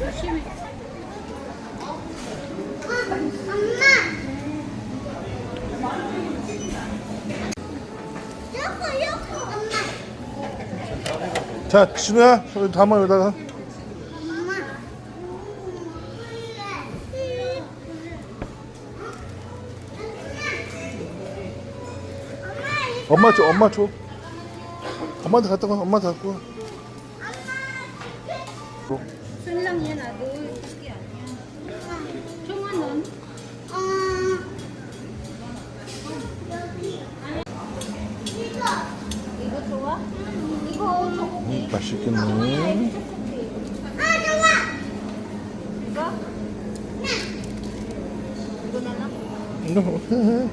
조심해. 여보 여보 엄마 자, 진우야, 저기 담아 여기다가. 엄마 엄마 줘, 엄마 줘. 엄마한테 갖다 가, 엄마한테 갖고 와. 얘 나도 그게 아니야. 종아는 이거 좋아? 이거 초코기. 음, 맛있겠네. 아 좋아 이거? 이거 나나? 이거 해.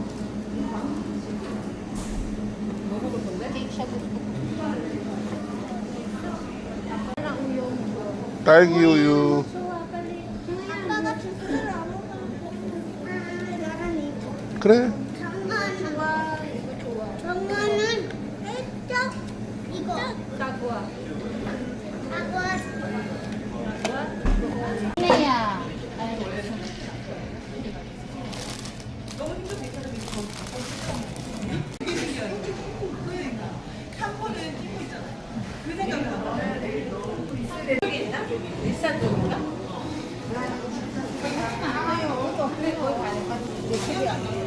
먹어볼 건데? 케이크 샤브. 하나 우유. 딸기 우유. 그래. 정말 좋아 이거. 일산 쪽인가? 아니요, 거기 가야 될것 같은데. 기억이 안 나.